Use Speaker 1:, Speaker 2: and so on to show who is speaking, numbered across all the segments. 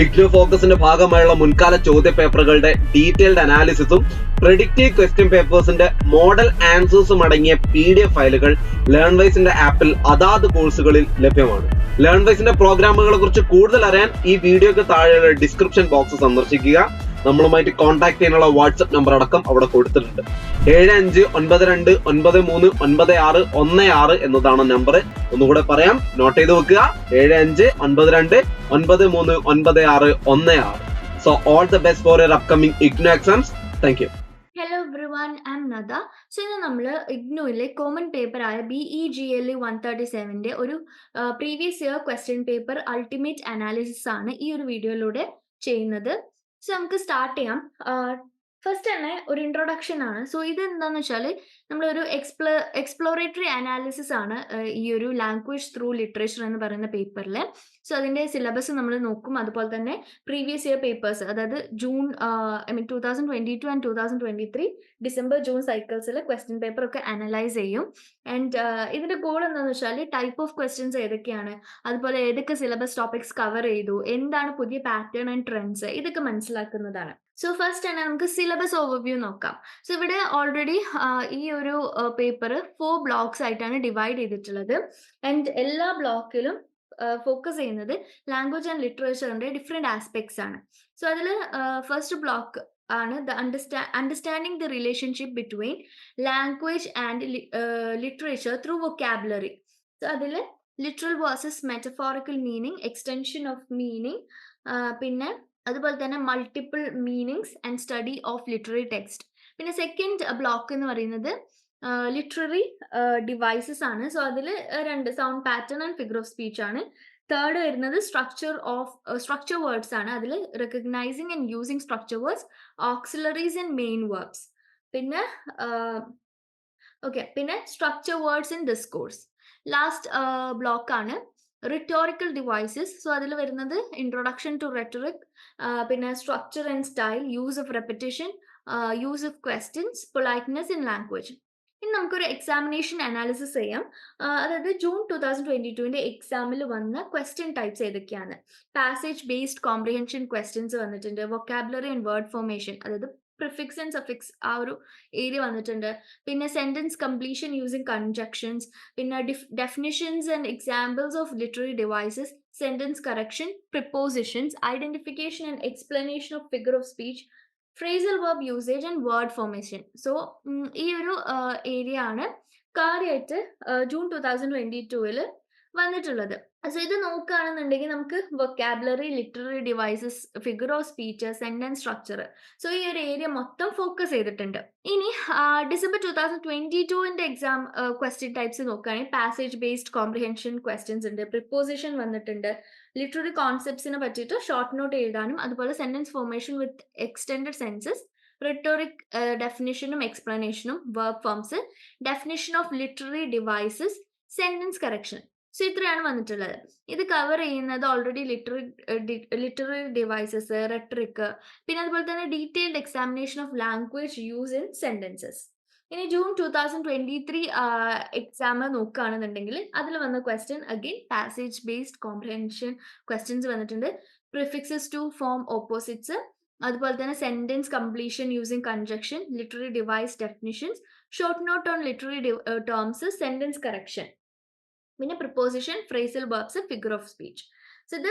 Speaker 1: ഇഗ്നോ ഫോക്കസിന്റെ ഭാഗമായുള്ള മുൻകാല ചോദ്യ പേപ്പറുകളുടെ ഡീറ്റെയിൽഡ് അനാലിസിസും പ്രെഡിക്റ്റീവ് ക്വസ്റ്റ്യൻ പേപ്പേഴ്സിന്റെ മോഡൽ ആൻസേഴ്സും അടങ്ങിയ പി ഡി എഫ് ഫയലുകൾ ലേൺവൈസിന്റെ ആപ്പിൽ അതാത് കോഴ്സുകളിൽ ലഭ്യമാണ്. ലേൺവൈസിന്റെ പ്രോഗ്രാമുകളെ കുറിച്ച് കൂടുതൽ അറിയാൻ ഈ വീഡിയോക്ക് താഴെയുള്ള ഡിസ്ക്രിപ്ഷൻ ബോക്സ് സന്ദർശിക്കുക. നമ്മളുമായിട്ട് കോൺടാക്ട് ചെയ്യാനുള്ള വാട്സപ്പ് നമ്പർ അടക്കം അവിടെ കൊടുത്തിട്ടുണ്ട്. ഏഴ് അഞ്ച് ഒൻപത് രണ്ട് ഒൻപത് മൂന്ന് ഒൻപത് ആറ് ഒന്ന് ആറ് എന്നതാണ് നമ്പർ ഒന്നുകൂടെ പറയാം. നോട്ട് ചെയ്ത് വെക്കുക. ഏഴ് അഞ്ച് ഒൻപത് രണ്ട് ഒൻപത് മൂന്ന് ഒൻപത് ആറ് ഒന്ന് ആറ്. So all the best for your upcoming IGNOU exams thank you
Speaker 2: hello everyone I'm Nada so ഇന്ന് നമ്മൾ ഇഗ്നോയിലെ common പേപ്പറായ B E G L one thirty സെവന്റെ ഒരു previous year question paper ultimate analysis ആണ് ഈ ഒരു വീഡിയോയിലൂടെ ചെയ്യുന്നത്. സോ നമുക്ക് സ്റ്റാർട്ട് ചെയ്യാം. ഫസ്റ്റ് തന്നെ ഒരു ഇൻട്രൊഡക്ഷൻ ആണ്. സോ ഇത് എന്താന്ന് വെച്ചാൽ നമ്മളൊരു എക്സ്പ്ലോ എക്സ്പ്ലോറേറ്ററി അനാലിസിസ് ആണ് ഈ ഒരു ലാംഗ്വേജ് ത്രൂ ലിറ്ററേച്ചർ എന്ന് പറയുന്ന പേപ്പറിൽ സോ അതിന്റെ സിലബസ് നമ്മൾ നോക്കും. അതുപോലെ തന്നെ പ്രീവിയസ് ഇയർ പേപ്പേഴ്സ് അതായത് June I mean two thousand twenty two and two thousand twenty three December June സൈക്കിൾസിൽ question paper ഒക്കെ അനലൈസ് ചെയ്യും. ആൻഡ് ഇതിന്റെ ഗോൾ എന്താണെന്ന് വെച്ചാൽ ടൈപ്പ് ഓഫ് ക്വസ്റ്റ്യൻസ് ഏതൊക്കെയാണ്? അതുപോലെ ഏതൊക്കെ സിലബസ് ടോപ്പിക്സ് കവർ ചെയ്തു? എന്താണ് പുതിയ പാറ്റേൺ ആൻഡ് ട്രെൻഡ്സ് ഇതൊക്കെ മനസ്സിലാക്കുന്നതാണ്. സോ ഫസ്റ്റ് തന്നെ നമുക്ക് സിലബസ് ഓവർവ്യൂ നോക്കാം. സോ ഇവിടെ ഓൾറെഡി ഈ ഒരു പേപ്പർ ഫോർ ബ്ലോക്സ് ആയിട്ടാണ് ഡിവൈഡ് ചെയ്തിട്ടുള്ളത്. ആൻഡ് എല്ലാ ബ്ലോക്കിലും ഫോക്കസ് ചെയ്യുന്നത് ലാംഗ്വേജ് ആൻഡ് ലിറ്ററേച്ചറിന്റെ ഡിഫറെന്റ് ആസ്പെക്ട്സ് ആണ്. സോ അതിൽ ഫസ്റ്റ് ബ്ലോക്ക് ആണ് the understand understanding the relationship between language and literature through vocabulary so അതിൽ literal versus metaphorical meaning extension of meaning പിന്നെ അതുപോലെ തന്നെ multiple meanings and study of literary text പിന്നെ second block എന്ന് പറയുന്നത് literary devices ആണ്. So അതിൽ രണ്ട് sound pattern and figure of speech ആണ്. തേർഡ് വരുന്നത് സ്ട്രക്ചർ ഓഫ് സ്ട്രക്ചർ വേർഡ്സ് ആണ്. അതിൽ recognizing and using structure words auxiliaries and main verbs പിന്നെ ഓക്കെ പിന്നെ structure words in discourse last block ആണ്. റിറ്റോറിക്കൽ ഡിവൈസസ് സോ അതിൽ വരുന്നത് ഇൻട്രൊഡക്ഷൻ ടു റെറ്ററിക് പിന്നെ structure and style use of repetition use of questions politeness in language ഇനി നമുക്കൊരു examination analysis ചെയ്യാം. അതായത് ജൂൺ ടൂ തൗസൻഡ് ട്വന്റി ടുവിന്റെ എക്സാമിൽ വന്ന ക്വസ്റ്റ്യൻ ടൈപ്സ് ഏതൊക്കെയാണ്? പാസേജ് ബേസ്ഡ് കോംപ്രിഹെൻഷൻ ക്വസ്റ്റ്യൻസ് വന്നിട്ടുണ്ട്. വൊക്കാബുലറി ആൻഡ് വേർഡ് ഫോർമേഷൻ അതായത് പ്രിഫിക്സ് ആൻഡ് സഫിക്സ് ആ ഒരു ഏരിയ വന്നിട്ടുണ്ട്. പിന്നെ സെന്റൻസ് കംപ്ലീഷൻ യൂസിങ് കൺജക്ഷൻസ് പിന്നെ definitions and examples of literary devices sentence correction prepositions identification and explanation of figure of speech phrasal verb usage and word formation so ഈ ഒരു area ആണ് കാര്യമായിട്ട് June two thousand twenty ടൂവിൽ വന്നിട്ടുള്ളത്. So ഇത് നോക്കുകയാണെന്നുണ്ടെങ്കിൽ നമുക്ക് vocabulary literary devices figure of speech sentence structure so ഈ ഒരു ഏരിയ മൊത്തം ഫോക്കസ് ചെയ്തിട്ടുണ്ട്. ഇനി ഡിസംബർ ടൂ തൗസൻഡ് ട്വന്റി ടുവിന്റെ എക്സാം ക്വസ്റ്റ്യൻ ടൈപ്സ് നോക്കുകയാണെങ്കിൽ പാസേജ് ബേസ്ഡ് കോംപ്രിഹെൻഷൻ ക്വസ്റ്റ്യൻസ് ഉണ്ട് പ്രിപ്പോസിഷൻ വന്നിട്ടുണ്ട് ലിറ്റററി കോൺസെപ്റ്റ്സിനെ പറ്റിയിട്ട് ഷോർട്ട് നോട്ട് എഴുതാനും അതുപോലെ sentence formation with extended senses rhetoric ഡെഫിനിഷനും എക്സ്പ്ലനേഷനും word forms definition of literary devices sentence correction so ഇത്രയാണ് വന്നിട്ടുള്ളത്. ഇത് കവർ ചെയ്യുന്നത് already literary literary devices rhetoric പിന്നെ അതുപോലെ തന്നെ detailed examination of language use in sentences ഇനി June two thousand twenty three exam നോക്കുകയാണെന്നുണ്ടെങ്കിൽ അതിൽ വന്ന question again passage based comprehension questions വന്നിട്ടുണ്ട്. പ്രിഫിക്സസ് ടു ഫോം ഓപ്പോസിറ്റ്സ് അതുപോലെ തന്നെ sentence completion using conjunction literary device definitions short note on literary terms sentence correction പിന്നെ preposition phrasal verbs figure of speech so ഇത്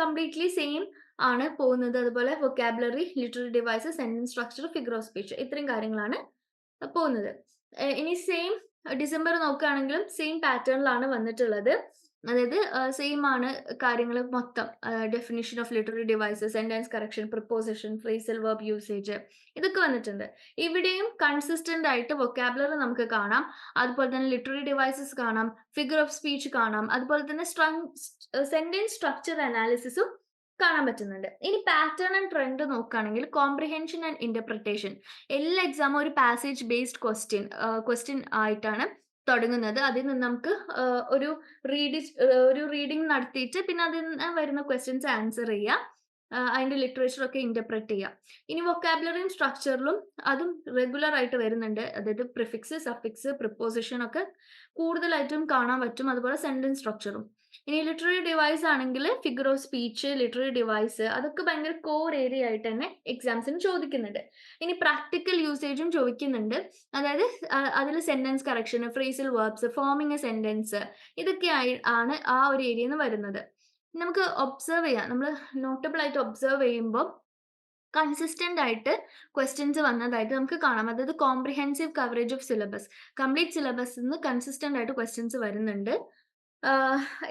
Speaker 2: completely same ആണ് പോകുന്നത്. അതുപോലെ vocabulary literary device sentence structure figure of speech ഇത്രയും കാര്യങ്ങളാണ് പോകുന്നത്. ഇനി same December നോക്കുകയാണെങ്കിലും സെയിം പാറ്റേണിലാണ് വന്നിട്ടുള്ളത്. അതായത് സെയിം ആണ് കാര്യങ്ങൾ മൊത്തം. Definition of literary devices sentence correction preposition phrasal verb usage ഇതൊക്കെ വന്നിട്ടുണ്ട്. ഇവിടെയും കൺസിസ്റ്റന്റ് ആയിട്ട് വൊക്കാബുലറി നമുക്ക് കാണാം. അതുപോലെ തന്നെ ലിറ്റററി ഡിവൈസസ് കാണാം ഫിഗർ ഓഫ് സ്പീച്ച് കാണാം. അതുപോലെ തന്നെ സെന്റൻസ് സ്ട്രക്ചർ അനാലിസിസും കാണാൻ പറ്റുന്നുണ്ട്. ഇനി പാറ്റേൺ ആൻഡ് ട്രെൻഡ് നോക്കുകയാണെങ്കിൽ കോംപ്രിഹെൻഷൻ ആൻഡ് ഇന്റർപ്രിട്ടേഷൻ എല്ലാ എക്സാമും ഒരു പാസേജ് ബേസ്ഡ് ക്വസ്റ്റ്യൻ ക്വസ്റ്റ്യൻ ആയിട്ടാണ് തുടങ്ങുന്നത്. അതിൽ നിന്ന് നമുക്ക് ഒരു റീഡി ഒരു റീഡിങ് നടത്തിയിട്ട് പിന്നെ അതിൽ നിന്ന് വരുന്ന ക്വസ്റ്റ്യൻസ് ആൻസർ ചെയ്യുക ആ, അതിന്റെ ലിറ്ററേച്ചർ ഒക്കെ ഇന്റർപ്രറ്റ് ചെയ്യുക ഇനി വൊക്കാബുലറിയും സ്ട്രക്ചറിലും അതും റെഗുലർ ആയിട്ട് വരുന്നുണ്ട്. അതായത് പ്രിഫിക്സ് സഫിക്സ് പ്രിപ്പോസിഷൻ ഒക്കെ കൂടുതലായിട്ടും കാണാൻ പറ്റും. അതുപോലെ സെന്റൻസ് സ്ട്രക്ചറും ഇനി ലിറ്റററി ഡിവൈസ് ആണെങ്കിൽ figure of speech literary device അതൊക്കെ ഭയങ്കര കോർ ഏരിയ ആയിട്ട് തന്നെ എക്സാംസിന് ചോദിക്കുന്നുണ്ട്. ഇനി പ്രാക്ടിക്കൽ യൂസേജും ചോദിക്കുന്നുണ്ട്. അതായത് അതിൽ sentence correction phrasal verbs forming a sentence ഇതൊക്കെ ആണ് ആ ഒരു നിന്ന് വരുന്നത്. നമുക്ക് ഒബ്സർവ് ചെയ്യാം. നമ്മൾ നോട്ടബിൾ ആയിട്ട് ഒബ്സർവ് ചെയ്യുമ്പോൾ കൺസിസ്റ്റന്റ് ആയിട്ട് ക്വസ്റ്റ്യൻസ് വന്നതായിട്ട് നമുക്ക് കാണാം. അതായത് comprehensive coverage of syllabus complete സിലബസിൽ നിന്ന് കൺസിസ്റ്റന്റ് ആയിട്ട് ക്വസ്റ്റ്യൻസ് വരുന്നുണ്ട്.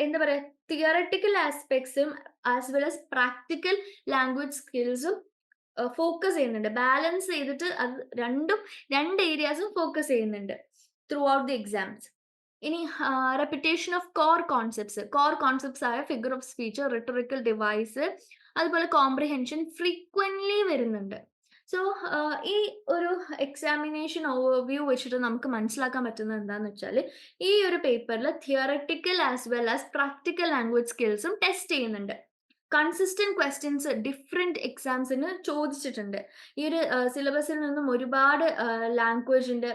Speaker 2: എന്താ പറയുക theoretical ആസ്പെക്ട്സും as well as practical language സ്കിൽസും ഫോക്കസ് ചെയ്യുന്നുണ്ട്. ബാലൻസ് ചെയ്തിട്ട് അത് രണ്ടും രണ്ട് ഏരിയാസും ഫോക്കസ് ചെയ്യുന്നുണ്ട് ത്രൂ ഔട്ട് ദി എക്സാംസ് ഇനി repetition of core concepts core concepts ആയ figure of speech rhetorical device അതുപോലെ കോംപ്രിഹെൻഷൻ ഫ്രീക്വൻലി വരുന്നുണ്ട്. സോ ഈ ഒരു എക്സാമിനേഷൻ ഓവർവ്യൂ വെച്ചിട്ട് നമുക്ക് മനസ്സിലാക്കാൻ പറ്റുന്നത് എന്താണെന്ന് വെച്ചാൽ ഈ ഒരു പേപ്പറിൽ theoretical as well as practical language സ്കിൽസും ടെസ്റ്റ് ചെയ്യുന്നുണ്ട്. കൺസിസ്റ്റന്റ് ക്വസ്റ്റ്യൻസ് ഡിഫറെന്റ് എക്സാംസിന് ചോദിച്ചിട്ടുണ്ട്. ഈ ഒരു സിലബസിൽ നിന്നും ഒരുപാട് ലാംഗ്വേജിന്റെ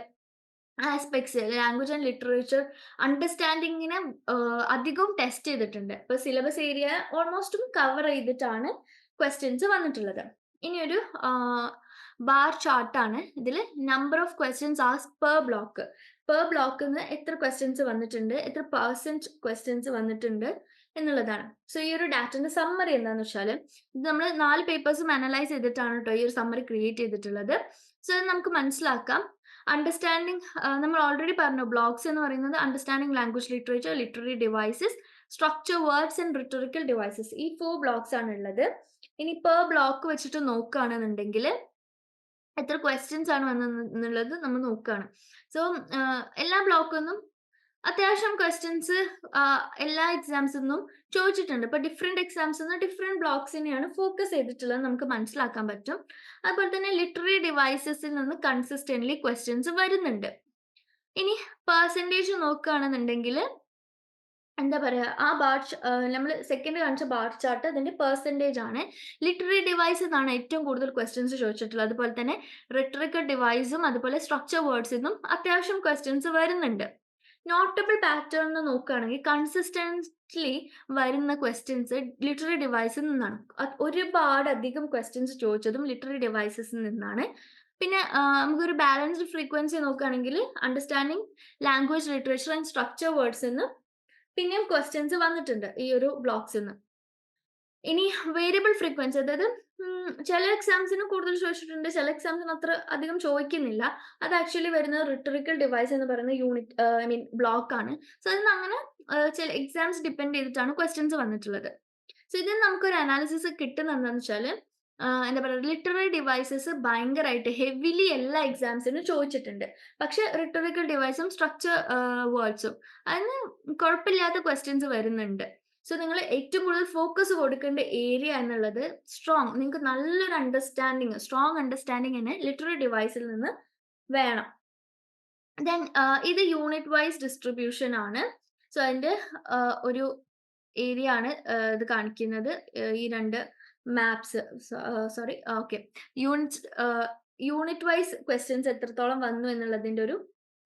Speaker 2: ആസ്പെക്ട്സ് ലാംഗ്വേജ് ആൻഡ് ലിറ്ററേച്ചർ അണ്ടർസ്റ്റാൻഡിങ്ങിനെ അധികവും ടെസ്റ്റ് ചെയ്തിട്ടുണ്ട്. ഇപ്പൊ സിലബസ് ഏരിയ ഓൾമോസ്റ്റും കവർ ചെയ്തിട്ടാണ് ക്വസ്റ്റ്യൻസ് വന്നിട്ടുള്ളത്. ഇനിയൊരു ബാർ ചാർട്ടാണ്. ഇതിൽ number of questions as per block. Per ബ്ലോക്കിൽ നിന്ന് എത്ര ക്വസ്റ്റ്യൻസ് വന്നിട്ടുണ്ട് എത്ര പെർസെന്റ് ക്വസ്റ്റ്യൻസ് വന്നിട്ടുണ്ട് എന്നുള്ളതാണ്. സോ ഈ ഒരു ഡാറ്റന്റെ സമ്മറി എന്താണെന്ന് വെച്ചാൽ ഇത് നമ്മൾ നാല് പേപ്പേഴ്സും അനലൈസ് ചെയ്തിട്ടാണ് കേട്ടോ ഈ ഒരു സമ്മറി ക്രിയേറ്റ് ചെയ്തിട്ടുള്ളത്. സോ നമുക്ക് മനസ്സിലാക്കാം. അണ്ടർസ്റ്റാൻഡിങ് നമ്മൾ ഓൾറെഡി പറഞ്ഞു ബ്ലോഗ്സ് എന്ന് പറയുന്നത് understanding language literature literary devices structure words and rhetorical devices ഈ ഫോർ ബ്ലോക്സ് ആണ് ഉള്ളത്. ഇനി പെർ ബ്ലോക്ക് വെച്ചിട്ട് നോക്കുകയാണെന്നുണ്ടെങ്കിൽ എത്ര ക്വസ്റ്റ്യൻസ് ആണ് വന്നത് എന്നുള്ളത് നമ്മൾ നോക്കുകയാണ്. സോ എല്ലാ ബ്ലോക്കിൽ നിന്നും അത്യാവശ്യം ക്വസ്റ്റ്യൻസ് എല്ലാ എക്സാംസിൽ നിന്നും ചോദിച്ചിട്ടുണ്ട്. ഇപ്പൊ ഡിഫറെന്റ് എക്സാംസിൽ നിന്ന് ഡിഫറെന്റ് ബ്ലോക്സിനെയാണ് ഫോക്കസ് ചെയ്തിട്ടുള്ളത് നമുക്ക് മനസ്സിലാക്കാൻ പറ്റും. അതുപോലെ തന്നെ ലിറ്റററി ഡിവൈസസിൽ നിന്ന് കൺസിസ്റ്റന്റ്ലി ക്വസ്റ്റ്യൻസ് വരുന്നുണ്ട്. ഇനി പെർസെന്റേജ് നോക്കുകയാണെന്നുണ്ടെങ്കിൽ എന്താ പറയുക ആ ബാർ നമ്മൾ സെക്കൻഡ് കാണിച്ച ബാർ ചാർട്ട് അതിന്റെ പെർസെന്റേജ് ആണ്. ലിറ്റററി ഡിവൈസ് ആണ് ഏറ്റവും കൂടുതൽ ക്വസ്റ്റ്യൻസ് ചോദിച്ചിട്ടുള്ളത്. അതുപോലെ തന്നെ റിട്ടറിക്കൽ ഡിവൈസും അതുപോലെ സ്ട്രക്ചർ വേർഡ്സിൽ നിന്നും അത്യാവശ്യം ക്വസ്റ്റ്യൻസ് വരുന്നുണ്ട്. നോട്ടബിൾ പാറ്റേൺ നോക്കുകയാണെങ്കിൽ കൺസിസ്റ്റന്റ്ലി വരുന്ന ക്വസ്റ്റ്യൻസ് ലിറ്ററി ഡിവൈസിൽ നിന്നാണ്. ഒരുപാട് അധികം ക്വസ്റ്റ്യൻസ് ചോദിച്ചതും ലിറ്ററി ഡിവൈസസിൽ നിന്നാണ്. പിന്നെ നമുക്കൊരു ബാലൻസ്ഡ് ഫ്രീക്വൻസി നോക്കുകയാണെങ്കിൽ understanding language literature and structure words നിന്ന് പിന്നെയും ക്വസ്റ്റ്യൻസ് വന്നിട്ടുണ്ട് ഈ ഒരു ബ്ലോക്സിൽ നിന്ന് ഇനി വേരിയബിൾ ഫ്രീക്വൻസി അതായത് ചില എക്സാംസിന് കൂടുതൽ ചോദിച്ചിട്ടുണ്ട്. ചില എക്സാംസിന് അത്ര അധികം ചോദിക്കുന്നില്ല. അത് ആക്ച്വലി വരുന്ന റിട്ടറിക്കൽ ഡിവൈസ് എന്ന് പറയുന്ന യൂണിറ്റ് ഐ മീൻ ബ്ലോക്ക് ആണ്. സോ അതിന് അങ്ങനെ ചില എക്സാംസ് ഡിപ്പെൻഡ് ചെയ്തിട്ടാണ് ക്വസ്റ്റ്യൻസ് വന്നിട്ടുള്ളത്. സോ ഇതിന് നമുക്കൊരു അനാലിസിസ് കിട്ടുന്നതെന്ന് വെച്ചാൽ എന്താ പറയുക ലിറ്റററി ഡിവൈസസ് ഭയങ്കരമായിട്ട് ഹെവിലി എല്ലാ എക്സാംസിനും ചോദിച്ചിട്ടുണ്ട്. പക്ഷെ റിട്ടറിക്കൽ ഡിവൈസും സ്ട്രക്ചർ വേർഡ്സും അതിന് കുഴപ്പമില്ലാത്ത ക്വസ്റ്റ്യൻസ് വരുന്നുണ്ട്. സോ നിങ്ങൾ ഏറ്റവും കൂടുതൽ ഫോക്കസ് കൊടുക്കേണ്ട ഏരിയ എന്നുള്ളത് സ്ട്രോങ് നിങ്ങൾക്ക് നല്ലൊരു അണ്ടർസ്റ്റാൻഡിങ് സ്ട്രോങ് അണ്ടർസ്റ്റാൻഡിങ് തന്നെ ലിറ്റററി ഡിവൈസിൽ നിന്ന് വേണം. ദെൻ ഇത് യൂണിറ്റ് വൈസ് ഡിസ്ട്രിബ്യൂഷൻ ആണ് സോ അതിന്റെ ഒരു ഏരിയ ആണ് ഇത് കാണിക്കുന്നത് ഈ രണ്ട് maps sorry okay unit unit wise questions എത്രത്തോളം വന്നു എന്നുള്ളതിന്റെ ഒരു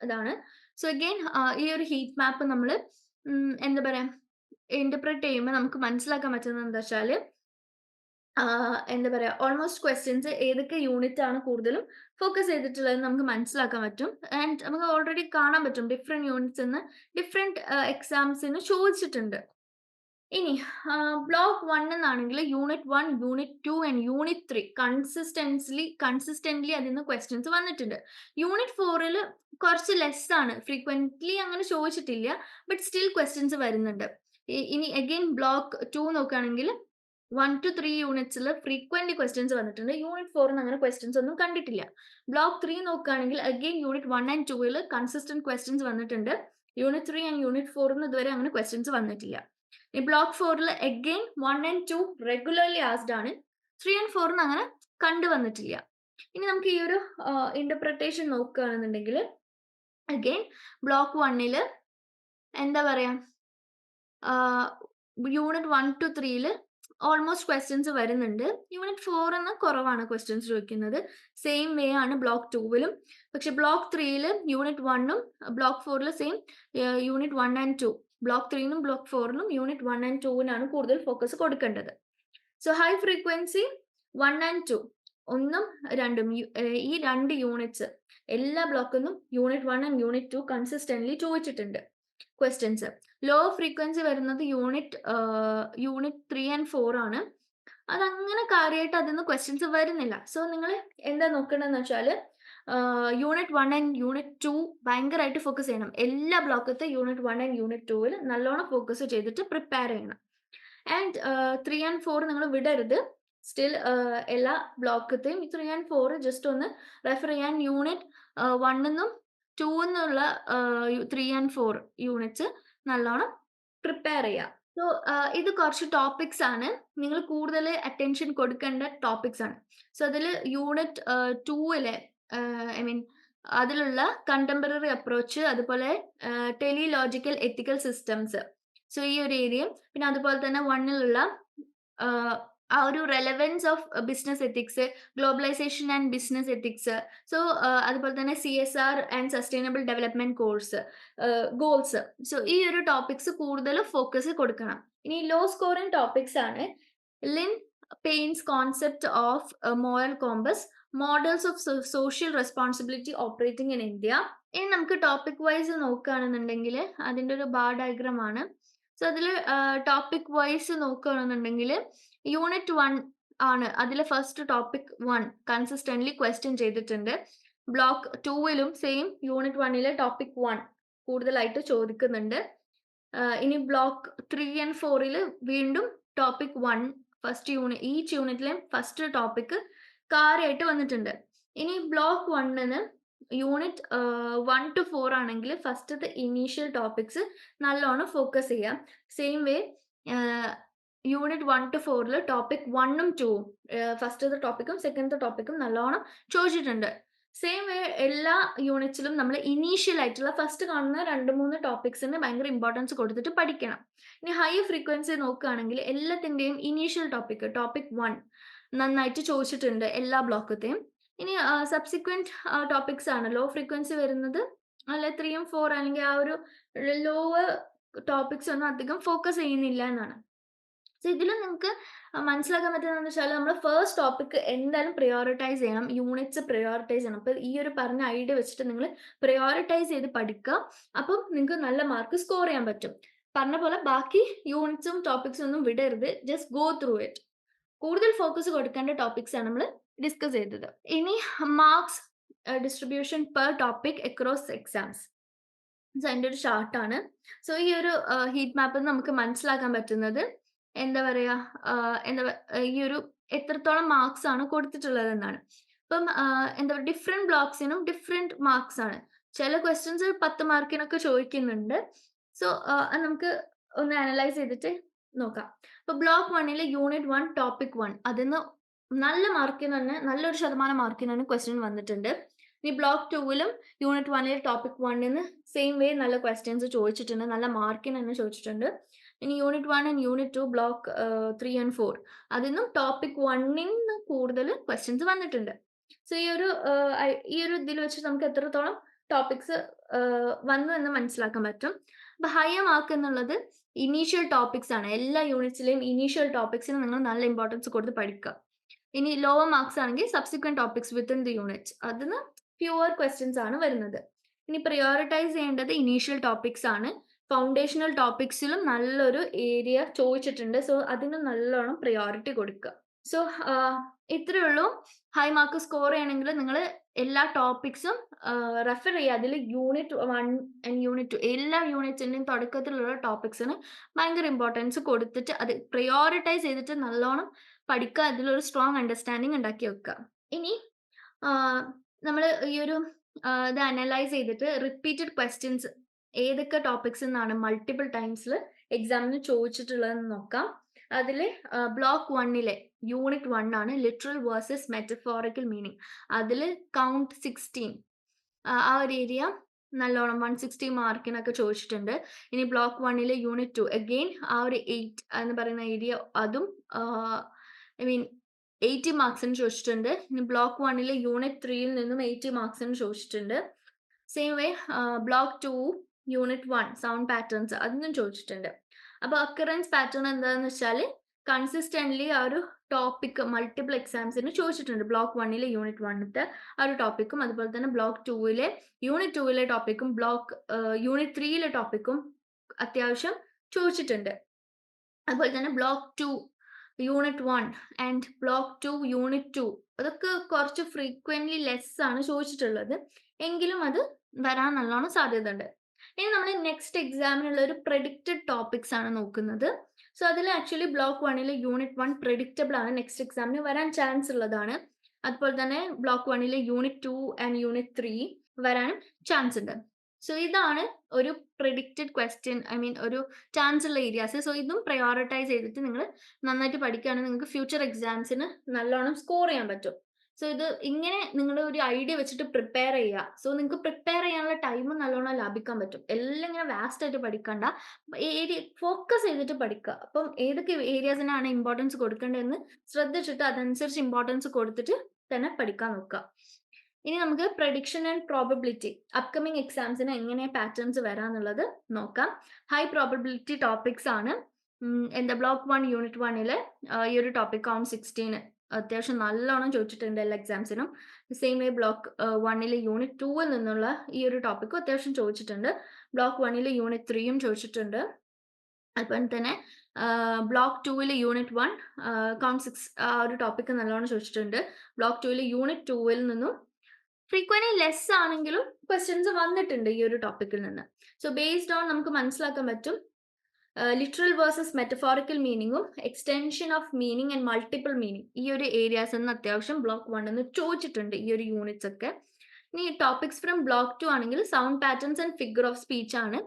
Speaker 2: ഇതാണ്. സോ അഗെയിൻ ഈ ഒരു ഹീറ്റ് മാപ്പ് നമ്മൾ എന്താ പറയാ ഇന്റർപ്രറ്റ് ചെയ്യുമ്പോൾ നമുക്ക് മനസ്സിലാക്കാൻ പറ്റുന്നത് എന്താ വെച്ചാൽ എന്താ പറയാ ഓൾമോസ്റ്റ് ക്വസ്റ്റ്യൻസ് ഏതൊക്കെ യൂണിറ്റ് ആണ് കൂടുതലും ഫോക്കസ് ചെയ്തിട്ടുള്ളത് നമുക്ക് മനസ്സിലാക്കാൻ പറ്റും. ആൻഡ് നമുക്ക് ഓൾറെഡി കാണാൻ പറ്റും ഡിഫറെന്റ് യൂണിറ്റ്സ് എന്ന് ഡിഫറെന്റ് എക്സാംസിന് ചോദിച്ചിട്ടുണ്ട്. ഇനി ബ്ലോക്ക് വൺ എന്നാണെങ്കിൽ unit one unit two and unit three consistently consistently അതിൽ നിന്ന് ക്വസ്റ്റ്യൻസ് വന്നിട്ടുണ്ട്. യൂണിറ്റ് ഫോറിൽ കുറച്ച് ലെസ് ആണ്. ഫ്രീക്വന്റ്ലി അങ്ങനെ ചോദിച്ചിട്ടില്ല ബട്ട് സ്റ്റിൽ ക്വസ്റ്റ്യൻസ് വരുന്നുണ്ട്. ഇനി അഗെയിൻ ബ്ലോക്ക് ടു നോക്കുകയാണെങ്കിൽ വൺ ടു ത്രീ യൂണിറ്റ്സിൽ ഫ്രീക്വന്റ് ക്വസ്റ്റ്യൻസ് വന്നിട്ടുണ്ട്. യൂണിറ്റ് ഫോറിന് അങ്ങനെ ക്വസ്റ്റ്യൻസ് ഒന്നും കണ്ടിട്ടില്ല. ബ്ലോക്ക് ത്രീ നോക്കുകയാണെങ്കിൽ അഗെയിൻ യൂണിറ്റ് വൺ ആൻഡ് ടൂവിൽ കൺസിസ്റ്റന്റ് ക്വസ്റ്റ്യൻസ് വന്നിട്ടുണ്ട്. യൂണിറ്റ് ത്രീ ആൻഡ് യൂണിറ്റ് ഫോറിന് ഇതുവരെ അങ്ങനെ ക്വസ്റ്റ്യൻസ് വന്നിട്ടില്ല. ഈ ബ്ലോക്ക് ഫോറിൽ again one and two regularly asked ആണ്. ത്രീ ആൻഡ് ഫോറിന് അങ്ങനെ കണ്ടുവന്നിട്ടില്ല ഇനി നമുക്ക് ഈ ഒരു ഇന്റർപ്രിട്ടേഷൻ നോക്കുകയാണെന്നുണ്ടെങ്കിൽ അഗെയിൻ ബ്ലോക്ക് വണ്ണിൽ എന്താ പറയാ? യൂണിറ്റ് വൺ ടു ത്രീയിൽ ഓൾമോസ്റ്റ് ക്വസ്റ്റ്യൻസ് വരുന്നുണ്ട്. യൂണിറ്റ് ഫോർ എന്ന് കുറവാണ് ക്വസ്റ്റ്യൻസ് ചോദിക്കുന്നത്. സെയിം വേ ആണ് ബ്ലോക്ക് ടൂവിലും പക്ഷെ ബ്ലോക്ക് ത്രീയിൽ യൂണിറ്റ് വണ്ണും ബ്ലോക്ക് ഫോറിൽ same unit one and two block ത്രീനും block ഫോറിനും യൂണിറ്റ് വൺ ആൻഡ് ടൂവിനാണ് കൂടുതൽ ഫോക്കസ് കൊടുക്കേണ്ടത്. So high frequency one and two ഒന്നും രണ്ടും ഈ രണ്ട് യൂണിറ്റ്സ് എല്ലാ ബ്ലോക്കിലും unit one and unit two consistently ചോദിച്ചിട്ടുണ്ട്. ക്വസ്റ്റ്യൻസ് ലോ ഫ്രീക്വൻസി വരുന്നത് unit unit three and four ആണ്. അതങ്ങനെ കാര്യമായിട്ട് അതിൽ നിന്ന് ക്വസ്റ്റ്യൻസ് വരുന്നില്ല. സോ നിങ്ങൾ എന്താ നോക്കണമെന്ന് വെച്ചാൽ unit one and unit two ഭയങ്കരമായിട്ട് ഫോക്കസ് ചെയ്യണം. എല്ലാ ബ്ലോക്കത്തെ യൂണിറ്റ് വൺ ആൻഡ് യൂണിറ്റ് ടൂവിൽ നല്ലോണം ഫോക്കസ് ചെയ്തിട്ട് പ്രിപ്പയർ ചെയ്യണം. ആൻഡ് ത്രീ ആൻഡ് ഫോർ നിങ്ങൾ വിടരുത്. സ്റ്റിൽ എല്ലാ ബ്ലോക്കത്തെയും ത്രീ ആൻഡ് ഫോർ ജസ്റ്റ് ഒന്ന് റെഫർ ചെയ്യാൻ യൂണിറ്റ് വണ്ണിന്നും ടു എന്നുള്ള ത്രീ ആൻഡ് ഫോർ യൂണിറ്റ്സ് നല്ലോണം പ്രിപ്പയർ ചെയ്യുക സോ ഇത് കുറച്ച് ടോപ്പിക്സ് ആണ്. നിങ്ങൾ കൂടുതൽ അറ്റൻഷൻ കൊടുക്കേണ്ട ടോപ്പിക്സ് ആണ്. സോ അതിൽ യൂണിറ്റ് ടൂവിലെ ഐ മീൻ അതിലുള്ള കണ്ടംപററി അപ്രോച്ച് അതുപോലെ ടെലിലോജിക്കൽ എത്തിക്കൽ സിസ്റ്റംസ് സോ ഈ ഒരു ഏരിയയും പിന്നെ അതുപോലെ തന്നെ വണ്ണിലുള്ള ആ ഒരു relevance of business ethics globalization and business ethics so അതുപോലെ തന്നെ C S R and sustainable development course goals so ഈ ഒരു ടോപ്പിക്സ് കൂടുതൽ ഫോക്കസ് കൊടുക്കണം. ഇനി ലോ സ്കോറിംഗ് ടോപ്പിക്സ് ആണ്. Lynn Paine's concept of moral compass models of social responsibility operating in India ഇനി നമുക്ക് ടോപ്പിക് വൈസ് നോക്കുകയാണെന്നുണ്ടെങ്കിൽ അതിന്റെ ഒരു ബാർ ഡയഗ്രാം ആണ്. സോ അതിൽ ടോപ്പിക് വൈസ് നോക്കുകയാണെന്നുണ്ടെങ്കിൽ യൂണിറ്റ് വൺ ആണ്. അതിലെ first topic one consistently question ചെയ്തിട്ടുണ്ട്. ബ്ലോക്ക് ടൂവിലും സെയിം യൂണിറ്റ് വണ്ണിലെ ടോപ്പിക് വൺ കൂടുതലായിട്ട് ചോദിക്കുന്നുണ്ട്. ഇനി ബ്ലോക്ക് ത്രീ ആൻഡ് ഫോറിൽ വീണ്ടും topic one first unit each യൂണിറ്റിലെ ഫസ്റ്റ് ടോപ്പിക് കാര്യമായിട്ട് വന്നിട്ടുണ്ട്. ഇനി ബ്ലോക്ക് വണ്ണിന് യൂണിറ്റ് വൺ ടു ഫോർ ആണെങ്കിൽ ഫസ്റ്റത്തെ ഇനീഷ്യൽ ടോപ്പിക്സ് നല്ലോണം ഫോക്കസ് ചെയ്യാം. Same way unit one two ഫോറിൽ ടോപ്പിക് വണ്ണും ടൂവും ഫസ്റ്റത്തെ ടോപ്പിക്കും സെക്കൻഡത്തെ ടോപ്പിക്കും നല്ലോണം ചോദിച്ചിട്ടുണ്ട്. സെയിം വേ എല്ലാ യൂണിറ്റ്സിലും നമ്മൾ ഇനീഷ്യൽ ആയിട്ടുള്ള ഫസ്റ്റ് കാണുന്ന രണ്ട് മൂന്ന് ടോപ്പിക്സിന് ഭയങ്കര ഇമ്പോർട്ടൻസ് കൊടുത്തിട്ട് പഠിക്കണം. ഇനി ഹൈ ഫ്രീക്വൻസി നോക്കുകയാണെങ്കിൽ എല്ലാത്തിന്റെയും ഇനീഷ്യൽ ടോപ്പിക് ടോപ്പിക് വൺ നന്നായിട്ട് ചോദിച്ചിട്ടുണ്ട് എല്ലാ ബ്ലോക്കത്തെയും ഇനി സബ്സിക്വന്റ് ടോപ്പിക്സ് ആണ്. ലോ ഫ്രീക്വൻസി വരുന്നത് അല്ലെ ത്രീയും ഫോർ അല്ലെങ്കിൽ ആ ഒരു ലോവർ ടോപ്പിക്സ് ഒന്നും അധികം ഫോക്കസ് ചെയ്യുന്നില്ല എന്നാണ്. സോ ഇതിൽ നിങ്ങൾക്ക് മനസ്സിലാക്കാൻ പറ്റുന്നതെന്ന് വെച്ചാൽ നമ്മൾ ഫസ്റ്റ് ടോപ്പിക് എന്തായാലും പ്രയോറിറ്റൈസ് ചെയ്യണം. യൂണിറ്റ്സ് പ്രയോറിറ്റൈസ് ചെയ്യണം. അപ്പോൾ ഈ ഒരു പറഞ്ഞ ഐഡിയ വെച്ചിട്ട് നിങ്ങൾ പ്രയോറിറ്റൈസ് ചെയ്ത് പഠിക്കുക അപ്പം നിങ്ങൾക്ക് നല്ല മാർക്ക് സ്കോർ ചെയ്യാൻ പറ്റും. പറഞ്ഞ പോലെ ബാക്കി യൂണിറ്റ്സും ടോപ്പിക്സും ഒന്നും വിടരുത്. ജസ്റ്റ് ഗോ ത്രൂ ഇറ്റ് കൂടുതൽ ഫോക്കസ് കൊടുക്കേണ്ട ടോപ്പിക്സ് ആണ് നമ്മൾ ഡിസ്കസ് ചെയ്തത്. ഇനി marks distribution per topic across exams so എന്റെ ഒരു ഷാർട്ടാണ് സോ ഈ ഒരു ഹീറ്റ് മാപ്പിൽ നമുക്ക് മനസ്സിലാക്കാൻ പറ്റുന്നത്. എന്താ പറയാ എന്താ ഈ ഒരു എത്രത്തോളം മാർക്സ് ആണ് കൊടുത്തിട്ടുള്ളത് എന്നാണ് ഇപ്പം എന്താ പറയുക ഡിഫറെന്റ് ബ്ലോക്സിനും ഡിഫറെന്റ് മാർക്സ് ആണ്. ചില ക്വസ്റ്റ്യൻസ് പത്ത് മാർക്കിനൊക്കെ ചോദിക്കുന്നുണ്ട്. സോ നമുക്ക് ഒന്ന് അനലൈസ് ചെയ്തിട്ട് നോക്കാം. ഇപ്പൊ ബ്ലോക്ക് വണ്ണിൽ യൂണിറ്റ് വൺ ടോപ്പിക് വൺ അതിന്ന് നല്ല മാർക്കിന് തന്നെ നല്ലൊരു ശതമാനം മാർക്കിന് തന്നെ ക്വസ്റ്റ്യൻ വന്നിട്ടുണ്ട്. ഇനി ബ്ലോക്ക് ടൂവിലും യൂണിറ്റ് വണ്ണിൽ ടോപ്പിക് വണ്ണിന് സെയിം വേ നല്ല ക്വസ്റ്റ്യൻസ് ചോദിച്ചിട്ടുണ്ട് നല്ല മാർക്കിന് തന്നെ ചോദിച്ചിട്ടുണ്ട്. ഇനി unit one and unit two block three and four അതിൽ നിന്നും ടോപ്പിക് വണ്ണിൽ നിന്ന് കൂടുതൽ ക്വസ്റ്റ്യൻസ് വന്നിട്ടുണ്ട്. സോ ഈ ഒരു ഈ ഒരു ഇതിൽ വെച്ച് നമുക്ക് എത്രത്തോളം ടോപ്പിക്സ് വന്നു എന്ന് മനസ്സിലാക്കാൻ പറ്റും. അപ്പൊ ഹയർ മാർക്ക് എന്നുള്ളത് ഇനീഷ്യൽ ടോപ്പിക്സ് ആണ്. എല്ലാ യൂണിറ്റ്സിലെയും ഇനീഷ്യൽ ടോപ്പിക്സിന് നിങ്ങൾ നല്ല ഇമ്പോർട്ടൻസ് കൊടുത്ത് പഠിക്കുക. ഇനി ലോവർ മാർക്സ് ആണെങ്കിൽ subsequent topics within the unit അതിന് പ്യുവർ ക്വസ്റ്റ്യൻസ് ആണ് വരുന്നത്. ഇനി പ്രയോറിറ്റൈസ് ചെയ്യേണ്ടത് ഇനീഷ്യൽ ടോപ്പിക്സ് ആണ്. ഫൗണ്ടേഷണൽ ടോപ്പിക്സിലും നല്ലൊരു ഏരിയ ചോദിച്ചിട്ടുണ്ട് സോ അതിന് നല്ലോണം പ്രയോറിറ്റി കൊടുക്കുക സോ ഇത്രയേ ഉള്ളൂ. ഹൈ മാർക്ക് സ്കോർ ചെയ്യണമെങ്കിൽ നിങ്ങൾ എല്ലാ ടോപ്പിക്സും റെഫർ ചെയ്യുക. അതിൽ unit one and unit two എല്ലാ യൂണിറ്റ്സിന്റെയും തുടക്കത്തിലുള്ള ടോപ്പിക്സിന് ഭയങ്കര ഇമ്പോർട്ടൻസ് കൊടുത്തിട്ട് അത് പ്രയോറിറ്റൈസ് ചെയ്തിട്ട് നല്ലോണം പഠിക്കുക അതിലൊരു സ്ട്രോങ് അണ്ടർസ്റ്റാൻഡിങ് ഉണ്ടാക്കി വെക്കുക ഇനി നമ്മൾ ഈ ഒരു ഇത് അനലൈസ് ചെയ്തിട്ട് റിപ്പീറ്റഡ് ക്വസ്റ്റ്യൻസ് ഏതൊക്കെ ടോപ്പിക്സ് നിന്നാണ് മൾട്ടിപ്പിൾ ടൈംസിൽ എക്സാമിന് ചോദിച്ചിട്ടുള്ളതെന്ന് നോക്കാം. അതിൽ ബ്ലോക്ക് വണ്ണിലെ യൂണിറ്റ് വൺ ആണ് ലിറ്ററൽ വേഴ്സസ് മെറ്റഫോറിക്കൽ മീനിങ് അതിൽ കൗണ്ട് സിക്സ്റ്റീൻ ആ ഒരു ഏരിയ നല്ലോണം വൺ സിക്സ്റ്റി മാർക്കിനൊക്കെ ചോദിച്ചിട്ടുണ്ട്. ഇനി ബ്ലോക്ക് വണ്ണിലെ യൂണിറ്റ് ടു അഗെയിൻ ആ ഒരു എയ്റ്റ് എന്ന് പറയുന്ന ഏരിയ അതും ഐ മീൻ എയ്റ്റി മാർക്സിന് ചോദിച്ചിട്ടുണ്ട്. ഇനി ബ്ലോക്ക് വണ്ണിലെ യൂണിറ്റ് ത്രീയിൽ നിന്നും എയ്റ്റി മാർക്സിന് ചോദിച്ചിട്ടുണ്ട്. Same way block two unit one sound patterns അതൊന്നും ചോദിച്ചിട്ടുണ്ട്. അപ്പൊ അക്കറൻസ് പാറ്റേൺ എന്താണെന്ന് വെച്ചാൽ കൺസിസ്റ്റന്റ്ലി ആ ഒരു ടോപ്പിക് മൾട്ടിപ്പിൾ എക്സാംസിന് ചോദിച്ചിട്ടുണ്ട്. ബ്ലോക്ക് വണ്ണിലെ യൂണിറ്റ് വണ്ണിത്തെ ആ ഒരു ടോപ്പിക്കും അതുപോലെ തന്നെ ബ്ലോക്ക് ടൂവിലെ യൂണിറ്റ് ടൂവിലെ ടോപ്പിക്കും ബ്ലോക്ക് യൂണിറ്റ് ത്രീയിലെ ടോപ്പിക്കും അത്യാവശ്യം ചോദിച്ചിട്ടുണ്ട്. അതുപോലെ തന്നെ block two unit one and block two unit two അതൊക്കെ കുറച്ച് ഫ്രീക്വന്റ്ലി ലെസ് ആണ് ചോദിച്ചിട്ടുള്ളത്. എങ്കിലും അത് വരാൻ നല്ലോണം സാധ്യത ഉണ്ട് ഇനി നമ്മൾ നെക്സ്റ്റ് എക്സാമിനുള്ള ഒരു പ്രഡിക്റ്റഡ് ടോപ്പിക്സ് ആണ് നോക്കുന്നത്. സോ അതിൽ ആക്ച്വലി ബ്ലോക്ക് വണ്ണിൽ യൂണിറ്റ് വൺ പ്രഡിക്റ്റബിൾ ആണ് നെക്സ്റ്റ് എക്സാമിന് വരാൻ ചാൻസ് ഉള്ളതാണ്. അതുപോലെ തന്നെ ബ്ലോക്ക് വണ്ണിലെ unit two and unit three വരാനും ചാൻസ് ഉണ്ട്. സോ ഇതാണ് ഒരു പ്രിഡിക്റ്റഡ് ക്വസ്റ്റ്യൻ ഐ മീൻ ഒരു ചാൻസ് ഉള്ള ഏരിയാസ് സോ ഇതും പ്രയോറിറ്റൈസ് ചെയ്തിട്ട് നിങ്ങൾ നന്നായിട്ട് പഠിക്കുകയാണെങ്കിൽ നിങ്ങൾക്ക് ഫ്യൂച്ചർ എക്സാംസിന് നല്ലോണം സ്കോർ ചെയ്യാൻ പറ്റും. സോ ഇത് ഇങ്ങനെ നിങ്ങൾ ഒരു ഐഡിയ വെച്ചിട്ട് പ്രിപ്പയർ ചെയ്യുക. സോ നിങ്ങൾക്ക് പ്രിപ്പയർ ചെയ്യാനുള്ള ടൈം നല്ലോണം ലാഭിക്കാൻ പറ്റും. എല്ലാം ഇങ്ങനെ വാസ്റ്റ് ആയിട്ട് പഠിക്കണ്ട. ഏരിയ ഫോക്കസ് ചെയ്തിട്ട് പഠിക്കുക. അപ്പം ഏതൊക്കെ ഏരിയാസിനാണ് ഇമ്പോർട്ടൻസ് കൊടുക്കേണ്ടതെന്ന് ശ്രദ്ധിച്ചിട്ട് അതനുസരിച്ച് ഇമ്പോർട്ടൻസ് കൊടുത്തിട്ട് തന്നെ പഠിക്കാൻ നോക്കുക. ഇനി നമുക്ക് പ്രഡിക്ഷൻ ആൻഡ് പ്രോബബിലിറ്റി അപ്കമിങ് എക്സാംസിന് എങ്ങനെ പാറ്റേൺസ് വരാന്നുള്ളത് നോക്കാം. ഹൈ പ്രോബബിലിറ്റി ടോപ്പിക്സ് ആണ്. എന്താ ബ്ലോക്ക് വൺ യൂണിറ്റ് വണ്ണിലെ ഈ ഒരു ടോപ്പിക് ഓൺ സിക്സ്റ്റീന് അത്യാവശ്യം നല്ലോണം ചോദിച്ചിട്ടുണ്ട് എല്ലാ എക്സാംസിനും സെയിം വേ ബ്ലോക്ക് വണ്ണിലെ യൂണിറ്റ് ടൂവിൽ നിന്നുള്ള ഈ ഒരു ടോപ്പിക്കും അത്യാവശ്യം ചോദിച്ചിട്ടുണ്ട്. ബ്ലോക്ക് വണ്ണിലെ യൂണിറ്റ് ത്രീയും ചോദിച്ചിട്ടുണ്ട്. അതുപോലെ തന്നെ ബ്ലോക്ക് ടൂവിൽ യൂണിറ്റ് വൺ കൗണ്ട് സിക്സ് ആ ഒരു ടോപ്പിക്ക് നല്ലോണം ചോദിച്ചിട്ടുണ്ട്. ബ്ലോക്ക് ടൂവിൽ യൂണിറ്റ് ടൂവിൽ നിന്നും ഫ്രീക്വൻലി ലെസ് ആണെങ്കിലും ക്വസ്റ്റ്യൻസ് വന്നിട്ടുണ്ട് ഈ ഒരു ടോപ്പിക്കിൽ നിന്ന്. സോ ബേസ്ഡ് ഓൺ നമുക്ക് മനസ്സിലാക്കാൻ പറ്റും literal versus metaphorical മീനിങ്ങും extension of meaning and multiple meaning ഈ ഒരു ഏരിയാസ് എന്ന് അത്യാവശ്യം ബ്ലോക്ക് വൺ എന്ന് ചോദിച്ചിട്ടുണ്ട് ഈ ഒരു യൂണിറ്റ്സ് ഒക്കെ. ഇനി ടോപ്പിക്സ് ഫ്രം ബ്ലോക്ക് ടു ആണെങ്കിൽ sound patterns and figure of speech ആണ്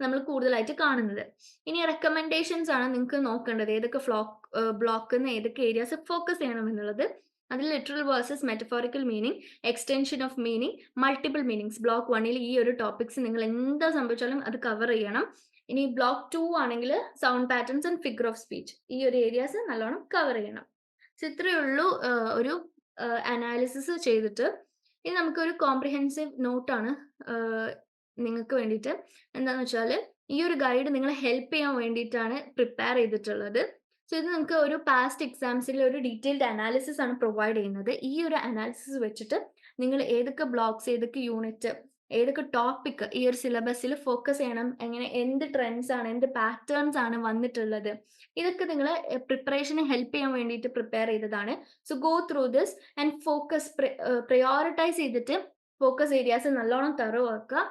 Speaker 2: നമ്മൾ കൂടുതലായിട്ട് കാണുന്നത്. ഇനി റെക്കമെൻഡേഷൻസ് ആണ് നിങ്ങൾക്ക് നോക്കേണ്ടത്. ഏതൊക്കെ ഫ്ലോക്ക് ബ്ലോക്ക് ഏതൊക്കെ ഏരിയാസ് ഫോക്കസ് ചെയ്യണം എന്നുള്ളത്. അതിൽ literal versus metaphorical meaning extension of meaning multiple meanings block വണ്ണിൽ ഈ ഒരു ടോപ്പിക്സ് നിങ്ങൾ എന്താ സംഭവിച്ചാലും അത് കവർ ചെയ്യണം. ഇനി ബ്ലോക്ക് ടു ആണെങ്കിൽ sound patterns and figure of speech ഈ ഒരു ഏരിയാസ് നല്ലോണം കവർ ചെയ്യണം. സോ ഇത്രയേ ഉള്ളൂ ഒരു അനാലിസിസ് ചെയ്തിട്ട്. ഇനി നമുക്ക് നമുക്കൊരു കോംപ്രിഹെൻസീവ് നോട്ടാണ് നിങ്ങൾക്ക് വേണ്ടിയിട്ട്. എന്താണെന്ന് വെച്ചാൽ ഈ ഒരു ഗൈഡ് നിങ്ങളെ ഹെൽപ്പ് ചെയ്യാൻ വേണ്ടിയിട്ടാണ് പ്രിപ്പയർ ചെയ്തിട്ടുള്ളത്. സോ ഇത് നിങ്ങൾക്ക് ഒരു പാസ്റ്റ് എക്സാംസിൽ ഒരു ഡീറ്റെയിൽഡ് അനാലിസിസ് ആണ് പ്രൊവൈഡ് ചെയ്യുന്നത്. ഈ ഒരു അനാലിസിസ് വെച്ചിട്ട് നിങ്ങൾ ഏതൊക്കെ ബ്ലോക്സ് ഏതൊക്കെ യൂണിറ്റ് ഏതൊക്കെ ടോപ്പിക് ഈ ഒരു സിലബസിൽ ഫോക്കസ് ചെയ്യണം എങ്ങനെ എന്ത് ട്രെൻഡ്സ് ആണ് എന്ത് പാറ്റേൺസ് ആണ് വന്നിട്ടുള്ളത് ഇതൊക്കെ നിങ്ങൾ പ്രിപ്പറേഷന് ഹെൽപ്പ് ചെയ്യാൻ വേണ്ടിയിട്ട് പ്രിപ്പയർ ചെയ്തതാണ്. So go through this and focus prioritise ചെയ്തിട്ട് ഫോക്കസ് ഏരിയാസ് നല്ലോണം തറവാക്കുക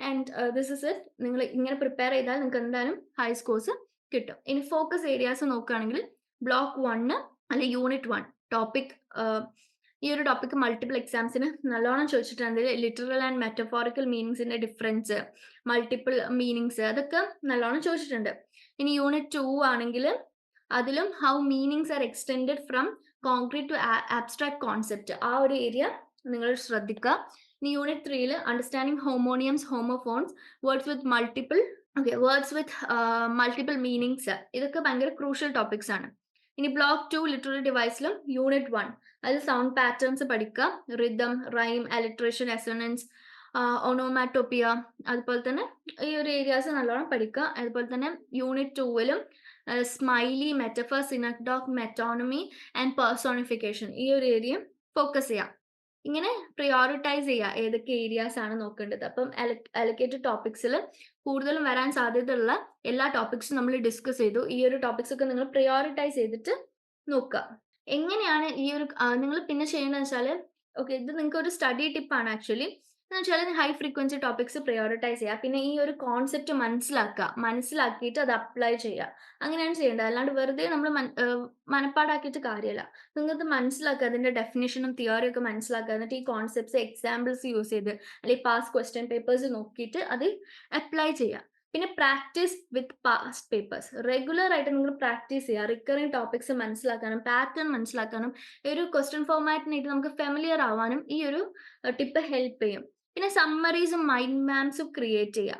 Speaker 2: ആൻഡ് ദിസ് ഇസ് ഇറ്റ് നിങ്ങൾ ഇങ്ങനെ പ്രിപ്പയർ ചെയ്താൽ നിങ്ങൾക്ക് എന്തായാലും ഹൈ സ്കോർസ് കിട്ടും. ഇനി ഫോക്കസ് ഏരിയാസ് നോക്കുകയാണെങ്കിൽ ബ്ലോക്ക് വണ്ണ് അല്ലെ യൂണിറ്റ് വൺ ടോപ്പിക് ഈ ഒരു ടോപ്പിക് മൾട്ടിപ്പിൾ എക്സാംസിന് നല്ലോണം ചോദിച്ചിട്ടുണ്ട്. ലിറ്ററൽ ആൻഡ് മെറ്റഫോറിക്കൽ മീനിങ്സിന്റെ ഡിഫറൻസ് മൾട്ടിപ്പിൾ മീനിങ്സ് അതൊക്കെ നല്ലോണം ചോദിച്ചിട്ടുണ്ട്. ഇനി യൂണിറ്റ് ടു ആണെങ്കിൽ അതിലും how meanings are extend from concrete to abstract concept ആ ഒരു ഏരിയ നിങ്ങൾ ശ്രദ്ധിക്കുക ഇനി യൂണിറ്റ് ത്രീയിൽ understanding homonyms homophones words with multiple okay words with multiple meanings ഇതൊക്കെ ഭയങ്കര ക്രൂഷ്യൽ ടോപ്പിക്സ് ആണ്. ഇനി ബ്ലോക്ക് ടു ലിറ്റററി ഡിവൈസിലും യൂണിറ്റ് വൺ അതിൽ സൗണ്ട് പാറ്റേൺസ് പഠിക്കുക rhythm rhyme alliteration assonance onomatopoeia അതുപോലെ തന്നെ ഈ ഒരു ഏരിയാസ് നല്ലോണം പഠിക്കുക. അതുപോലെ തന്നെ unit ടൂവിലും simile metaphor synecdoche metonymy and personification ഈ ഒരു ഏരിയ ഫോക്കസ് ചെയ്യാം. ഇങ്ങനെ പ്രിയോറിറ്റൈസ് ചെയ്യുക ഏതൊക്കെ ഏരിയാസ് ആണ് നോക്കേണ്ടത്. അപ്പം അലക്കേറ്റഡ് ടോപ്പിക്സിൽ കൂടുതലും വരാൻ സാധ്യതയുള്ള എല്ലാ ടോപ്പിക്സും നമ്മൾ ഡിസ്കസ് ചെയ്തു. ഈ ഒരു ടോപ്പിക്സ് ഒക്കെ നിങ്ങൾ പ്രിയോറിറ്റൈസ് ചെയ്തിട്ട് നോക്കുക. എങ്ങനെയാണ് ഈ ഒരു നിങ്ങൾ പിന്നെ ചെയ്യേണ്ടത് വെച്ചാൽ ഓക്കെ ഇത് നിങ്ങൾക്ക് ഒരു സ്റ്റഡി ടിപ്പാണ് ആക്ച്വലി എന്ന് വെച്ചാൽ ഹൈ ഫ്രീക്വൻസി ടോപ്പിക്സ് പ്രയോറിറ്റൈസ് ചെയ്യുക. പിന്നെ ഈ ഒരു കോൺസെപ്റ്റ് മനസ്സിലാക്കുക. മനസ്സിലാക്കിയിട്ട് അത് അപ്ലൈ ചെയ്യുക. അങ്ങനെയാണ് ചെയ്യേണ്ടത്. അല്ലാണ്ട് വെറുതെ നമ്മൾ മനപ്പാടാക്കിയിട്ട് കാര്യമല്ല. നിങ്ങൾക്ക് മനസ്സിലാക്കുക. അതിന്റെ ഡെഫിനേഷനും തിയറിയും ഒക്കെ മനസ്സിലാക്കുക. എന്നിട്ട് ഈ കോൺസെപ്റ്റ്സ് എക്സാമ്പിൾസ് യൂസ് ചെയ്ത് അല്ലെങ്കിൽ പാസ് ക്വസ്റ്റ്യൻ പേപ്പേഴ്സ് നോക്കിയിട്ട് അത് അപ്ലൈ ചെയ്യുക. പിന്നെ practice with past papers regular ആയിട്ട് നിങ്ങൾ പ്രാക്ടീസ് ചെയ്യുക. റിക്കറിങ് ടോപ്പിക്സ് മനസ്സിലാക്കാനും പാറ്റേൺ മനസ്സിലാക്കാനും ഈ ഒരു ക്വസ്റ്റ്യൻ ഫോമാറ്റിനായിട്ട് നമുക്ക് ഫെമിലിയർ ആവാനും ഈ ഒരു ടിപ്പ് ഹെൽപ്പ് ചെയ്യും. പിന്നെ സമ്മറീസും മൈൻഡ് മാപ്സും ക്രിയേറ്റ് ചെയ്യുക.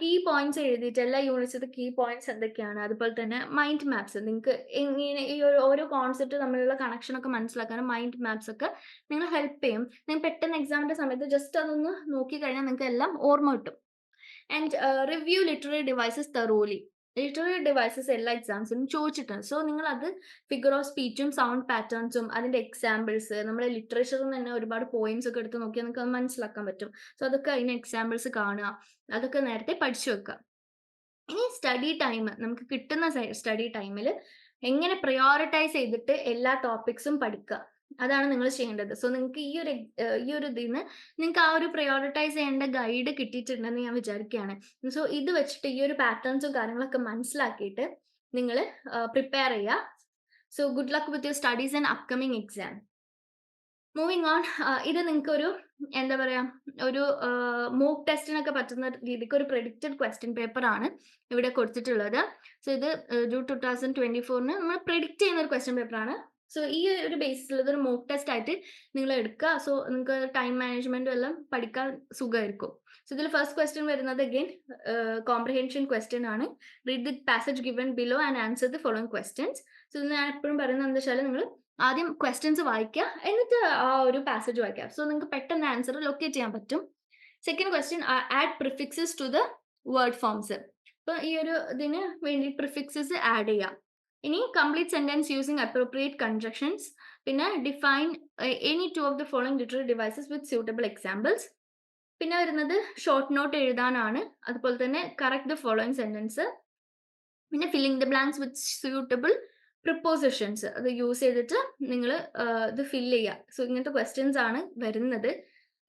Speaker 2: കീ പോയിന്റ്സ് എഴുതിയിട്ട് എല്ലാ യൂണിറ്റ്സിന്റെ കീ പോയിന്റ്സ് എന്തൊക്കെയാണ്? അതുപോലെ തന്നെ മൈൻഡ് മാപ്സ് നിങ്ങൾക്ക് ഇങ്ങനെ ഈ ഒരു ഓരോ കോൺസെപ്റ്റ് തമ്മിലുള്ള കണക്ഷൻ ഒക്കെ മനസ്സിലാക്കാനും മൈൻഡ് മാപ്സ് ഒക്കെ നിങ്ങൾ ഹെൽപ്പ് ചെയ്യും. നിങ്ങൾ പെട്ടെന്ന് എക്സാമിന്റെ സമയത്ത് ജസ്റ്റ് അതൊന്ന് നോക്കി കഴിഞ്ഞാൽ നിങ്ങൾക്ക് എല്ലാം ഓർമ്മ കിട്ടും. And review literary devices thoroughly literary devices എല്ലാ എക്സാംസിനും ചോദിച്ചിട്ടുണ്ട്. സോ നിങ്ങൾ അത് ഫിഗർ ഓഫ് സ്പീച്ചും സൗണ്ട് പാറ്റേൺസും അതിന്റെ എക്സാമ്പിൾസ് നമ്മുടെ ലിറ്ററേച്ചറിൽ തന്നെ ഒരുപാട് പോയിന്റ്സ് ഒക്കെ എടുത്ത് നോക്കിയാൽ നിങ്ങൾക്ക് അത് മനസ്സിലാക്കാൻ പറ്റും. സോ അതൊക്കെ അതിന് എക്സാമ്പിൾസ് കാണുക. അതൊക്കെ നേരത്തെ പഠിച്ചു വെക്കുക. ഇനി സ്റ്റഡി ടൈം നമുക്ക് കിട്ടുന്ന സ്റ്റഡി ടൈമിൽ എങ്ങനെ പ്രയോറിറ്റൈസ് ചെയ്തിട്ട് എല്ലാ ടോപ്പിക്സും പഠിക്കുക. അതാണ് നിങ്ങൾ ചെയ്യേണ്ടത്. സോ നിങ്ങൾക്ക് ഈ ഒരു ഈ ഒരു ഇതിൽ നിന്ന് നിങ്ങൾക്ക് ആ ഒരു പ്രയോറിറ്റൈസ് ചെയ്യേണ്ട ഗൈഡ് കിട്ടിയിട്ടുണ്ടെന്ന് ഞാൻ വിചാരിക്കുകയാണ് സോ ഇത് വെച്ചിട്ട് ഈ ഒരു പാറ്റേൺസും കാര്യങ്ങളൊക്കെ മനസ്സിലാക്കിയിട്ട് നിങ്ങൾ പ്രിപ്പയർ ചെയ്യുക so good luck with your studies and upcoming exam moving on ഇത് നിങ്ങൾക്ക് ഒരു എന്താ പറയാ ഒരു മോക്ക് ടെസ്റ്റിനൊക്കെ പറ്റുന്ന രീതിക്ക് ഒരു പ്രെഡിക്റ്റഡ് ക്വസ്റ്റ്യൻ പേപ്പർ ആണ് ഇവിടെ കൊടുത്തിട്ടുള്ളത്. സോ ഇത് ജൂൺ ടു തൗസൻഡ് ട്വന്റി ഫോറിന് നമ്മൾ പ്രെഡിക്റ്റ് ചെയ്യുന്ന ഒരു ക്വസ്റ്റ്യൻ പേപ്പർ ആണ്. സോ ഈ ഒരു ബേസിൽ ഇതൊരു മോക്ക് ടെസ്റ്റ് ആയിട്ട് നിങ്ങൾ എടുക്കുക. സോ നിങ്ങൾക്ക് ടൈം മാനേജ്മെന്റും എല്ലാം പഠിക്കാൻ സുഖമായിരിക്കും. സോ ഇതിൽ ഫസ്റ്റ് ക്വസ്റ്റ്യൻ വരുന്നത് അഗെയിൻ കോംപ്രിഹെൻഷൻ ക്വസ്റ്റ്യൻ ആണ്. Read the passage given below and answer the following questions so ഇത് ഞാൻ എപ്പോഴും പറയുന്നത് എന്താ വെച്ചാൽ നിങ്ങൾ ആദ്യം ക്വസ്റ്റ്യൻസ് വായിക്കുക. എന്നിട്ട് ആ ഒരു പാസേജ് വായിക്കുക. സോ നിങ്ങൾക്ക് പെട്ടെന്ന് ആൻസർ ലൊക്കേറ്റ് ചെയ്യാൻ പറ്റും. Second question add prefixes to the word forms അപ്പൊ ഈ ഒരു ഇതിന് വേണ്ടി പ്രിഫിക്സസ് ആഡ് ചെയ്യാം ഇനി complete sentence using appropriate conjunctions പിന്നെ define any two of the following literary devices with suitable examples പിന്നെ വരുന്നത് ഷോർട്ട് നോട്ട് എഴുതാനാണ്. അതുപോലെ തന്നെ കറക്റ്റ് ദ ഫോളോയിങ് സെന്റൻസ് പിന്നെ filling the blanks with suitable prepositions അത് യൂസ് ചെയ്തിട്ട് നിങ്ങൾ ഇത് ഫില്ല് ചെയ്യുക സോ ഇങ്ങനത്തെ ക്വസ്റ്റ്യൻസ് ആണ് വരുന്നത്.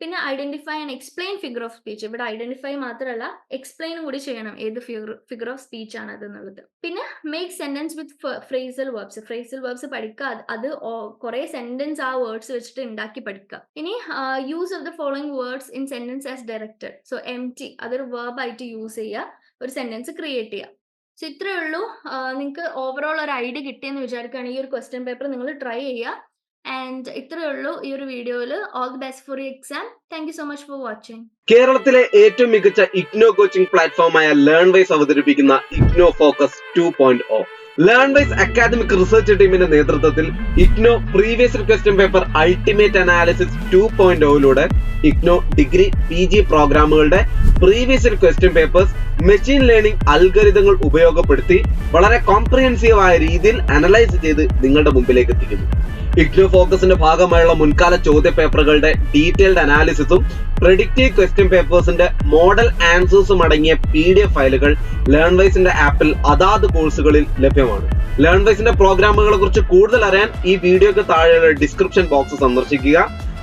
Speaker 2: പിന്നെ identify and explain figure of speech ഇവിടെ ഐഡന്റിഫൈ മാത്രമല്ല എക്സ്പ്ലെയിനും കൂടി ചെയ്യണം ഏത് ഫിഗർ ഫിഗർ ഓഫ് സ്പീച്ച് ആണ് അത് എന്നുള്ളത്. പിന്നെ make sentence with phrasal verbs phrasal verbs പഠിക്കുക അത് കുറെ സെന്റൻസ് ആ വേർഡ്സ് വെച്ചിട്ട് ഉണ്ടാക്കി പഠിക്കുക. ഇനി use of the following words in sentence as directed so empty അതൊരു വേർബ് ആയിട്ട് യൂസ് ചെയ്യുക. ഒരു സെന്റൻസ് ക്രിയേറ്റ് ചെയ്യുക. സോ ഇത്രയേ ഉള്ളൂ. നിങ്ങൾക്ക് ഓവറോൾ ഒരു ഐഡിയ കിട്ടിയെന്ന് വിചാരിക്കുകയാണെങ്കിൽ ഈ ഒരു ക്വസ്റ്റ്യൻ പേപ്പർ നിങ്ങൾ ട്രൈ ചെയ്യുക. ആൻഡ് ഇത്രയേ ഉള്ളൂ ഈ ഒരു വീഡിയോയിൽ. All the best for exam thank you so much for watching
Speaker 1: കേരളത്തിലെ ഏറ്റവും മികച്ച ഇഗ്നോ കോച്ചിംഗ് പ്ലാറ്റ്ഫോമായ ലേൺ വൈസ് അവതരിപ്പിക്കുന്ന IGNOU focus two point O. Learn Wise academic research ടീമിന്റെ നേതൃത്വത്തിൽ IGNOU previous question paper ultimate analysis two point ഒയിലൂടെ IGNOU degree P G പ്രോഗ്രാമുകളുടെ previous question papers machine learning അൽഗരിതങ്ങൾ ഉപയോഗപ്പെടുത്തി വളരെ കോംപ്രിഹെൻസീവ് ആയ രീതിയിൽ അനലൈസ് ചെയ്ത് നിങ്ങളുടെ മുമ്പിലേക്ക് എത്തിക്കുന്നു. ഇഗ്നോ ഫോക്കസിന്റെ ഭാഗമായുള്ള മുൻകാല ചോദ്യ പേപ്പറുകളുടെ ഡീറ്റെയിൽഡ് അനാലിസിസും പ്രെഡിക്റ്റീവ് ക്വസ്റ്റ്യൻ പേപ്പേഴ്സിന്റെ മോഡൽ ആൻസേഴ്സും അടങ്ങിയ പി ഡി എഫ് ഫയലുകൾ ലേൺവൈസിന്റെ ആപ്പിൽ അതാത് കോഴ്സുകളിൽ ലഭ്യമാണ്. ലേൺവൈസിന്റെ പ്രോഗ്രാമുകളെ കുറിച്ച് കൂടുതൽ അറിയാൻ ഈ വീഡിയോക്ക് താഴെയുള്ള ഡിസ്ക്രിപ്ഷൻ ബോക്സ് സന്ദർശിക്കുക.